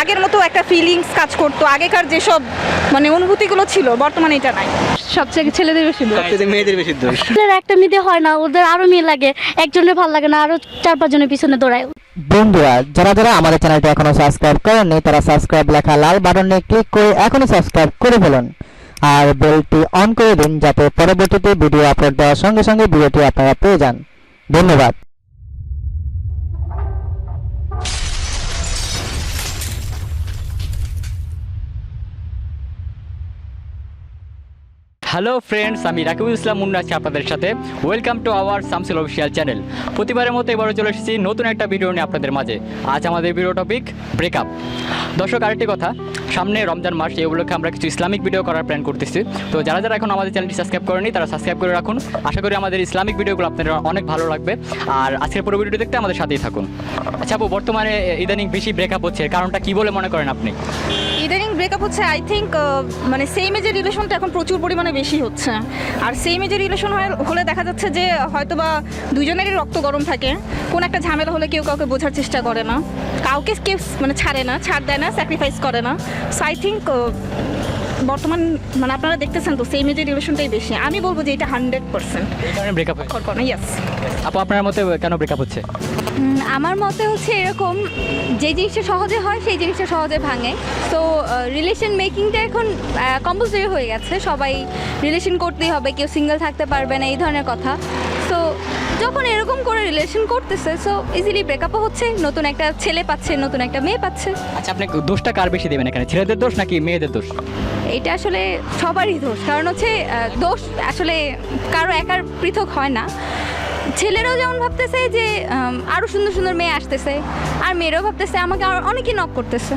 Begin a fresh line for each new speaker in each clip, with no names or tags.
আগের মতো একটা ফিলিংস কাজ করতো। আগেকার যেসব মানে অনুভূতিগুলো ছিল বর্তমানে এটা নাই।
সবচেয়ে ছেলেদের বেশি
সবচেয়ে মেয়েদের বেশি দোষ
একটা মেয়েতে হয় না ওদের আরও মেয়ে লাগে একজনের ভালো লাগে না আরও চার পাঁচজনের পিছনে দৌড়ায়।
বন্ধুরা যারা যারা আমাদের চ্যানেলটি এখনও সাবস্ক্রাইব করেননি তারা সাবস্ক্রাইব লেখা লাল বাটনে ক্লিক করে এখনও সাবস্ক্রাইব করে ফেলুন। আর বেলটি অন করে দিন যাতে পরবর্তীতে ভিডিও আপলোড দেওয়ার সঙ্গে সঙ্গে ভিডিওটি আপনারা পেয়ে যান। ধন্যবাদ।
হ্যালো ফ্রেন্ডস আমি রাকিবুল ইসলাম মুন্না আছি আপনাদের সাথে। Welcome to our Samsul official channel প্রতিবারের মতো এবারও চলে এসেছি নতুন একটা ভিডিও নিয়ে আপনাদের মাঝে। আজ আমাদের ভিডিও টপিক ব্রেকআপ দর্শক, আরেকটি কথা। সামনে রমজান মাস, এই উপলক্ষে আমরা কিছু ইসলামিক ভিডিও করার প্ল্যান করতেছি। তো যারা যারা এখন আমাদের চ্যানেলটি সাবস্ক্রাইব করেনি, তারা সাবস্ক্রাইব করে রাখুন। আশা করি আমাদের ইসলামিক ভিডিওগুলো আপনাদের অনেক ভালো লাগবে। আর আজকের পুরো ভিডিও দেখতে আমাদের সাথেই থাকুন। আচ্ছা আপু, বর্তমানে ইদানিং বেশি ব্রেকআপ হচ্ছে কারণটা কি বলে মনে করেন আপনি?
ইদানিং ব্রেকআপ হচ্ছে আই থিঙ্ক মানে সেম এজের রিলেশনটা এখন প্রচুর পরিমাণে বেশি হচ্ছে। আর সেম এজের রিলেশন হলে দেখা যাচ্ছে যে হয়তো বা দুজনেরই রক্ত গরম থাকে। কোন একটা ঝামেলা হলে কেউ কাউকে বোঝার চেষ্টা করে না। কাউকে কেউ মানে ছাড়ে না, ছাড় দেয় না স্যাক্রিফাইস করে না। সো আই থিঙ্ক বর্তমান মানে আপনারা দেখতেছেন তো সেম এজের রিলেশনটাই বেশি। আমি বলব যে এটা হান্ড্রেড পার্সেন্ট
এই কারণে ব্রেকআপ
ইয়েস
আপু আপনার মতে কেন ব্রেকআপ হচ্ছে?
আমার মতে হচ্ছে এরকম যে জিনিসটা সহজে হয় সেই জিনিসটা সহজে ভাঙে। তো রিলেশন মেকিংটা এখন কম্পালসারি হয়ে গেছে। সবাই রিলেশন করতেই হবে কেউ সিঙ্গেল থাকতে পারবে না এই ধরনের কথা। যখন এরকম করে রিলেশন করতেছে সো ইজিলি ব্রেকআপও হচ্ছে নতুন একটা ছেলে পাচ্ছে নতুন একটা মেয়ে পাচ্ছে।
আচ্ছা আপনি দোষটা কার বেশি দেবেন এখানে? ছেলেদের দোষ নাকি মেয়েদের দোষ?
এটা আসলে সবারই দোষ। কারণ হচ্ছে দোষ আসলে কারও একার পৃথক হয় না। ছেলেরাও যেমন ভাবতেছে যে আম, আরও সুন্দর সুন্দর মেয়ে আসতেছে আর মেয়েরাও ভাবতেছে আমাকে আর অনেকেই নক করতেছে।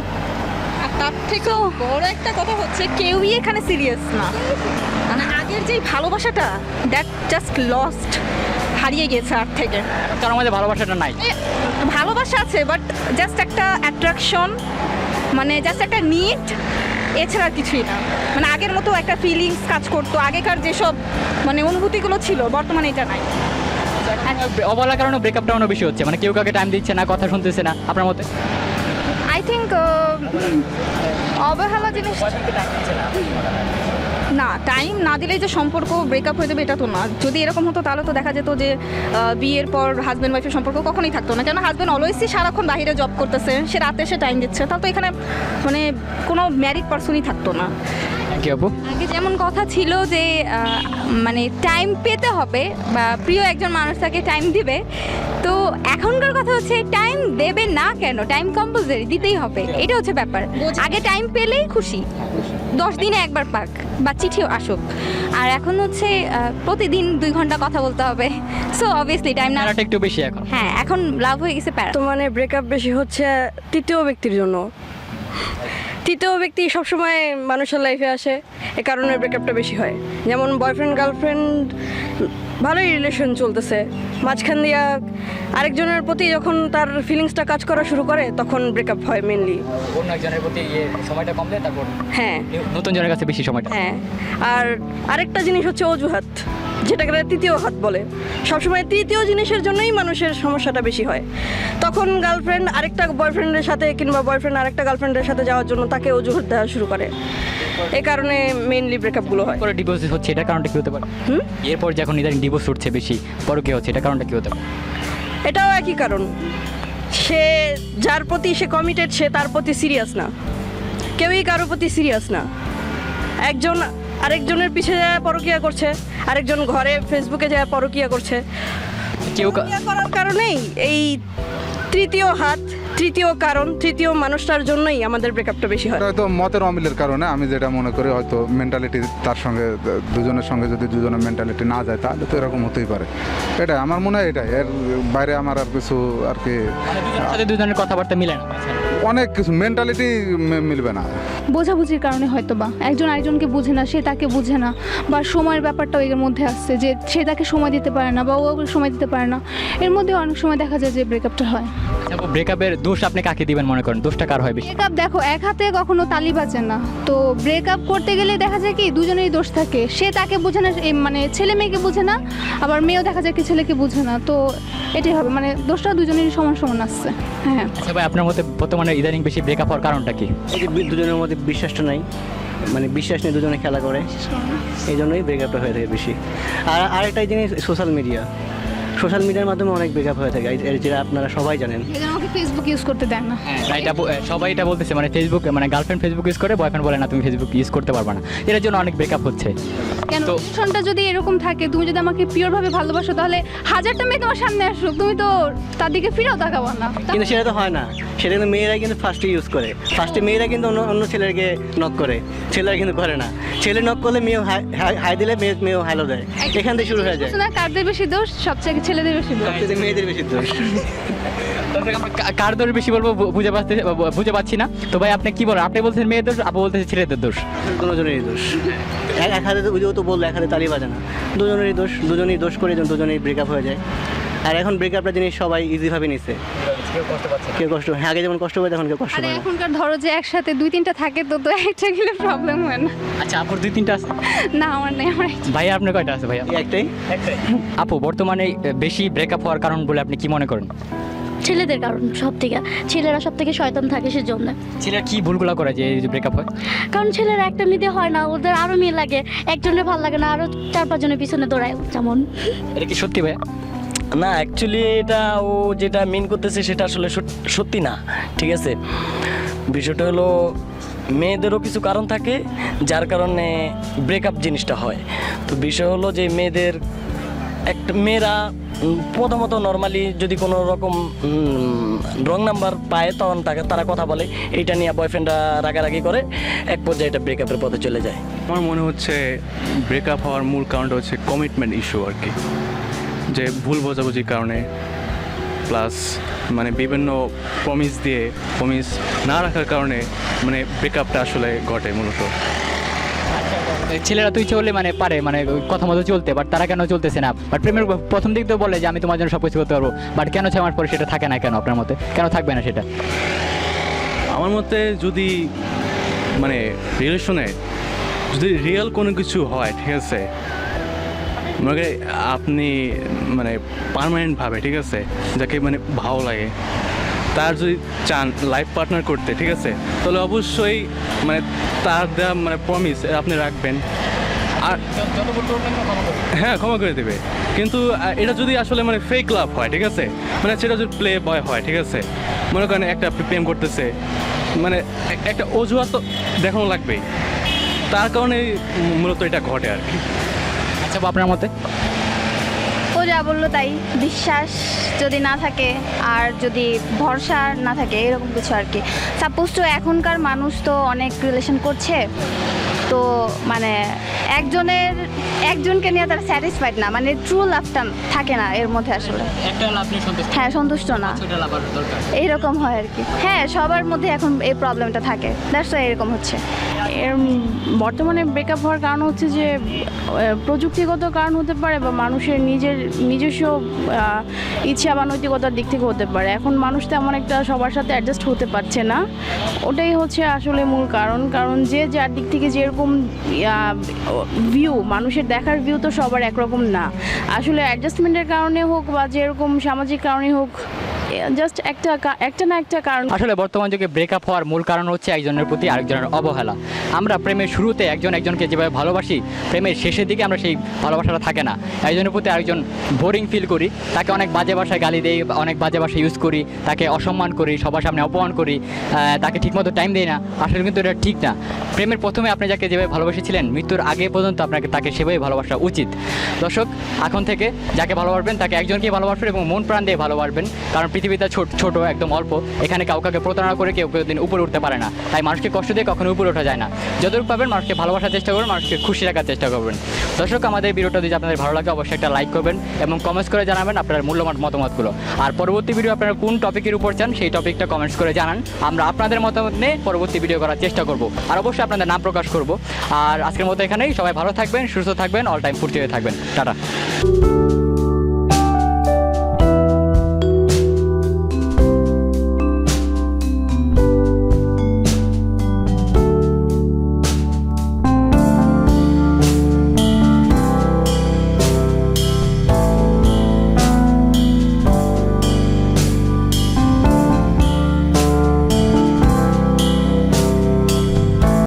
আর তার থেকেও বড় একটা কথা হচ্ছে কেউই এখানে সিরিয়াস না। মানে আগের যেই ভালোবাসাটা দ্যাট জাস্ট লস্ট হারিয়ে গেছে আর থেকে।
তার মধ্যে ভালোবাসাটা নাই।
ভালোবাসা আছে বাট জাস্ট একটা অ্যাট্রাকশন মানে জাস্ট একটা নিড এছাড়া কিছুই না। মানে আগের মতো একটা ফিলিংস কাজ করতো আগেকার যেসব মানে অনুভূতিগুলো ছিল বর্তমানে এটা নাই।
অবলার কারণে ব্রেকআপটা অনেক বেশি হচ্ছে মানে কেউ কাউকে টাইম দিচ্ছে না কথা শুনতেছে না আপনার মতে?
আই থিঙ্ক অবহেলা জিনিস না টাইম না দিলেই যে সম্পর্ক ব্রেকআপ হয়ে যাবে, এটা তো না। যদি এরকম হতো, তাহলে তো দেখা যেত যে বিয়ের পর হাজব্যান্ড ওয়াইফের সম্পর্ক কখনোই থাকতো না। কেন হাজব্যান্ড অলওয়েজই সারাক্ষণ বাহিরে জব করতেছে, সে রাতে এসে টাইম দিচ্ছে। তাহলে তো এখানে মানে কোনো ম্যারিড পার্সনই থাকতো না।
ইউ আপু?
আগে যেমন কথা ছিল যে মানে টাইম পেতে হবে বা প্রিয় একজন মানুষ তাকে টাইম দিবে। তো এখনকার কথা হচ্ছে টাইম দেবে না কেন? টাইম কম্পালসারি দিতেই হবে। এটা হচ্ছে ব্যাপার। আগে টাইম পেলেই খুশি। দশ দিনে একবার পাক বা চিঠিও আসুক। আর এখন হচ্ছে প্রতিদিন দুই ঘণ্টা কথা বলতে হবে। সো অবভিয়াসলি টাইম না
একটু বেশি এখন।
হ্যাঁ এখন লাভ হয়ে গেছে প্যারা।
বর্তমানে ব্রেকআপ বেশি হচ্ছে তৃতীয় ব্যক্তির জন্য। তৃতীয় ব্যক্তি সবসময় মানুষের লাইফে আসে এ কারণে ব্রেকআপটা বেশি হয়। যেমন বয়ফ্রেন্ড গার্লফ্রেন্ড ভালোই রিলেশন চলতেছে। মাঝখান দিয়া আরেকজনের প্রতি যখন তার ফিলিংসটা কাজ করা শুরু করে তখন ব্রেকআপ হয় মেনলি
অন্য একজনের প্রতি ইয়ে সময়টা কম তারপর
হ্যাঁ।
নতুন জনের কাছে বেশি সময়টা?
হ্যাঁ। আর আরেকটা জিনিস হচ্ছে অজুহাত। যেটাকে তৃতীয় হাত বলে। সবসময় তৃতীয় জিনিসের জন্যই মানুষের সমস্যাটা বেশি হয়। তখন গার্লফ্রেন্ড আরেকটা বয়ফ্রেন্ডের সাথে কিংবা বয়ফ্রেন্ড আরেকটা গার্লফ্রেন্ডের সাথে যাওয়ার জন্য তাকে অজুহাত দেওয়া শুরু করে। এ কারণে মেইনলি ব্রেকআপগুলো হয়।
পরে ডিভোর্স হচ্ছে এটা কারণটা কি হতে পারে?
হুম?
এরপর যখন ইদানিং ডিভোর্স উঠছে বেশি পরে কি হচ্ছে এটা কারণটা কি হতে পারে?
এটাও একই কারণ। সে যার প্রতি সে কমিটেড সে তার প্রতি সিরিয়াস না। কেউই কারোর প্রতি সিরিয়াস না। একজন আরেকজনের পিছে যায় পরকিয়া করছে আরেকজন ঘরে ফেসবুকে যায় পরকিয়া করছে।
কেউ
করার কারণেই এই তৃতীয় হাত তৃতীয় কারণ তৃতীয় মানুষটার জন্যই আমাদের ব্রেকআপটা বেশি হয়।
হয়তো মতের অমিলের কারণে আমি যেটা মনে করি হয়তো মেন্টালিটি তার সঙ্গে দুজনের সঙ্গে যদি দুজনের মেন্টালিটি না যায় তাহলে তো এরকম হতেই পারে। এটা আমার মনে হয় এটাই। এর বাইরে আমার আর কিছু আর কি
দুজনের দুজনের কথাবার্তা মিলে না?
অনেক কিছু মেন্টালিটি মিলবে না।
বোঝাবুঝির কারণে হয়তো বা একজন আরেকজনকে বুঝে না সে তাকে বুঝে না বা সময়ের ব্যাপারটাও এর মধ্যে আসছে যে সে তাকে সময় দিতে পারে না বা ও ওকে সময় দিতে পারে না। এর মধ্যে অনেক সময় দেখা যায় যে ব্রেকআপটা হয়।
ব্রেকআপের দোষ আপনি কাকে দিবেন মনে করেন? দোষটা কার হয় বেশি?
ব্রেকআপ দেখো এক হাতে কখনো তালি বাজে না। তো ব্রেকআপ করতে গেলে দেখা যায় কি দুজনেরই দোষ থাকে। সে তাকে বোঝে না মানে ছেলে মেয়েকে বোঝে না আবার মেয়েও দেখা যায় কি ছেলেকে বোঝে না। তো এটাই হবে মানে দোষটা দুজনেরই সমান সমান আসছে। হ্যাঁ।
আচ্ছা ভাই আপনার মতে বর্তমানে ইদানিং বেশি ব্রেকআপ হওয়ার কারণটা কি?
এই যে দুজনের মধ্যে বিশ্বাসটা নাই। মানে বিশ্বাস নিয়ে দুজনে খেলা করে। এই জন্যই ব্রেকআপটা হয়ে থাকে বেশি। আর আরেকটাই জিনিস সোশ্যাল মিডিয়া সোশ্যাল মিডিয়ার মাধ্যমে অনেক ব্রেকআপ হয়ে থাকে এই যেটা আপনারা সবাই জানেন।
এই জন্য আমাকে ফেসবুক ইউজ করতে দেয় না।
না, এটা সবাই এটা বলতেছে মানে ফেসবুক মানে গার্লফ্রেন্ড ফেসবুক ইউজ করে বয়ফ্রেন্ড বলে না তুমি ফেসবুক ইউজ করতে পারবে না। এর জন্য অনেক ব্রেকআপ হচ্ছে।
কেন?
তো-
যদি এরকম থাকে তুমি যদি আমাকে পিওরভাবে ভালোবাসো তাহলে হাজারটা মেয়ে তোমার সামনে আসুক। তুমি তো তার দিকে ফিরেও তাকাবো না।
কিন্তু সেটা তো হয় না। সেটা কিন্তু মেয়েরাই কিন্তু ফার্স্টে ইউজ করে। ফার্স্টে মেয়েরা কিন্তু অন্য অন্য ছেলেকে নক করে। ছেলেরা কিন্তু করে না। ছেলে নক করলে মেয়ে হাই দিলে মেয়ে মেয়েও হ্যালো দেয়। এখান থেকে শুরু হয়ে যায়।
না কারদের বেশি দোষ? সবচেয়ে ছেলেদের বেশি দোষ
মেয়েদের বেশি দোষ
তারপরে আমরা কা- কার দোষ বেশি বলব? বুঝে পাচ্ছি বুঝে পাচ্ছি না। তো ভাই আপনি কি বলেন? আপনি বলছেন মেয়ের দোষ আপু বলতেছে ছেলেদের দোষ।
দুজনেরই দোষ। এক এক হাতে তো ওই তো বলল এক হাতে তালি বাজে না। দুজনেরই দোষ দুজনেই দোষ করে দুজনেই ব্রেকআপ হয়ে যায়। আর এখন ব্রেকআপটা জিনিস সবাই ইজিভাবে নিচ্ছে কেউ কষ্ট হ্যাঁ আগে যেমন কষ্ট পায় এখন কেউ কষ্ট না।
এখনকার ধরো যে একসাথে দুই তিনটা থাকে তো তো একটা গেলে প্রবলেম হয় না।
আচ্ছা আপুর দুই তিনটা আছে?
না আমার নেই আমার
ভাই আপনার কয়টা আছে ভাইয়া?
এই একটাই।
আপু বর্তমানে বেশি ব্রেকআপ হওয়ার কারণ বলে আপনি কি মনে করেন?
ছেলেদের কারণ সব থেকে ছেলেরা সব থেকে শয়তান থাকে সেজন্য।
ছেলেরা কি ভুলগুলো করে যে ব্রেকআপ হয়?
কারণ ছেলেরা একটা নিতে হয় না ওদের আরও মেয়ে লাগে। একজনের ভালো লাগে না আরও চার পাঁচজনের পিছনে দৌড়ায় যেমন।
এটা কি সত্যি ভাইয়া?
না অ্যাকচুয়ালি এটা ও যেটা মিন করতেছে সেটা আসলে সত- সত্যি না, ঠিক আছে? বিষয়টা হলো মেয়েদেরও কিছু কারণ থাকে, যার কারণে ব্রেকআপ জিনিসটা হয়। তো বিষয় হলো যে মেয়েদের একটা মেয়েরা প্রথমত নর্মালি যদি কোনো রকম রং নাম্বার পায়, তখন তাকে, তারা কথা বলে। এইটা নিয়ে বয়ফ্রেন্ডরা রাগারাগি করে, এক পর্যায়ে এটা ব্রেকআপের পথে চলে যায়।
আমার মনে হচ্ছে ব্রেকআপ হওয়ার মূল কারণটা হচ্ছে কমিটমেন্ট ইস্যু আর কি। যে ভুল বোঝাবুঝির কারণে প্লাস মানে বিভিন্ন প্রমিস দিয়ে প্রমিস না রাখার কারণে মানে ব্রেকআপটা আসলে ঘটে মূলত।
ছেলেরা তো ইচ্ছে মানে পারে মানে কথা মতো চলতে বাট তারা কেন চলতেছে না? বাট প্রেমের প্রথম দিক তো বলে যে আমি তোমার জন্য সব কিছু করতে পারব বাট কেন ছয় মাস পরে সেটা থাকে না কেন আপনার মতে? কেন থাকবে না সেটা?
আমার মতে যদি মানে রিলেশনে যদি রিয়েল কোনো কিছু হয় ঠিক আছে মনে আপনি মানে পারমানেন্টভাবে ঠিক আছে? যাকে মানে ভালো লাগে। তার যদি চান লাইফ পার্টনার করতে, ঠিক আছে? তাহলে অবশ্যই মানে তার দেওয়া মানে প্রমিস আপনি রাখবেন। আর হ্যাঁ ক্ষমা করে দেবে। কিন্তু এটা যদি আসলে মানে ফেক লাভ হয়, ঠিক আছে? মানে সেটা যদি প্লে বয় হয়, ঠিক আছে? মনে করেন একটা প্রেম করতেছে মানে একটা অজুহাত তো দেখানো লাগবেই। তার কারণে মূলত এটা ঘটে আর কি।
আচ্ছা বা আপনার মতে?
ও যা বলল তাই। বিশ্বাস যদি না থাকে আর যদি ভরসা না থাকে এরকম কিছু আর কি। সাপোজ তো এখনকার মানুষ তো অনেক রিলেশন করছে। তো মানে একজনের একজনকে নিয়ে তারা স্যাটিসফাইড না। মানে ট্রু লাভটা থাকে না এর মধ্যে আসলে। হ্যাঁ সন্তুষ্ট না। এইরকম হয় আর কি। হ্যাঁ সবার মধ্যে এখন এই প্রবলেমটা থাকে। দ্যাটস এরকম হচ্ছে।
এর বর্তমানে ব্রেকআপ হওয়ার কারণ হচ্ছে যে প্রযুক্তিগত কারণ হতে পারে বা মানুষের নিজের নিজস্ব ইচ্ছা বা নৈতিকতার দিক থেকে হতে পারে। এখন মানুষ তেমন একটা সবার সাথে অ্যাডজাস্ট হতে পারছে না। ওটাই হচ্ছে আসলে মূল কারণ। কারণ যে যার দিক থেকে যেরকম ভিউ মানুষের দেখার ভিউ তো সবার একরকম না। আসলে অ্যাডজাস্টমেন্টের কারণে হোক বা যেরকম সামাজিক কারণে হোক জাস্ট একটা একটা না একটা কারণ
আসলে বর্তমান যুগে ব্রেকআপ হওয়ার মূল কারণ হচ্ছে একজনের প্রতি আরেকজনের অবহেলা। আমরা প্রেমের শুরুতে একজন একজনকে যেভাবে ভালোবাসি, প্রেমের শেষের দিকে আমরা সেই ভালোবাসাটা থাকে না। একজনের প্রতি আরেকজন বোরিং ফিল করি, তাকে অনেক বাজে ভাষায় গালি দেই, অনেক বাজে ভাষায় ইউজ করি, তাকে অসম্মান করি, সবার সামনে অপমান করি তাকে ঠিকমতো টাইম দেই না। আসলে কিন্তু এটা ঠিক না। প্রেমের প্রথমে আপনি যাকে যেভাবে ভালোবেসেছিলেন, মৃত্যুর আগে পর্যন্ত আপনাকে তাকে সেভাবে ভালোবাসা উচিত। দর্শক, এখন থেকে যাকে ভালোবাসবেন, তাকে একজনকেই ভালোবাসবেন এবং মন প্রাণ দিয়ে ভালোবাসবেন। কারণ পৃথিবীটা ছোট ছোট, একদম অল্প। এখানে কাউ কাউকে প্রতারণা করে কেউ কেউ দিন উপরে উঠতে পারে না। তাই মানুষকে কষ্ট দিয়ে কখনো উপরে ওঠা যায় না। যতটুকু পাবেন মানুষকে ভালোবাসার চেষ্টা করবেন, মানুষকে খুশি রাখার চেষ্টা করবেন। দর্শক, আমাদের ভিডিওটা যদি আপনাদের ভালো লাগে, অবশ্যই একটা লাইক করবেন এবং কমেন্টস করে জানাবেন আপনার মূল্যবান মতামতগুলো। আর পরবর্তী ভিডিও আপনারা কোন টপিকের উপর চান, সেই টপিকটা কমেন্টস করে জানান। আমরা আপনাদের মতামত নিয়ে পরবর্তী ভিডিও করার চেষ্টা করব। আর অবশ্যই আপনাদের নাম প্রকাশ করব। আর আজকের মতো এখানেই। সবাই ভালো থাকবেন, সুস্থ থাকবেন অল টাইম ফুর্তি হয়ে থাকবেন। টাটা।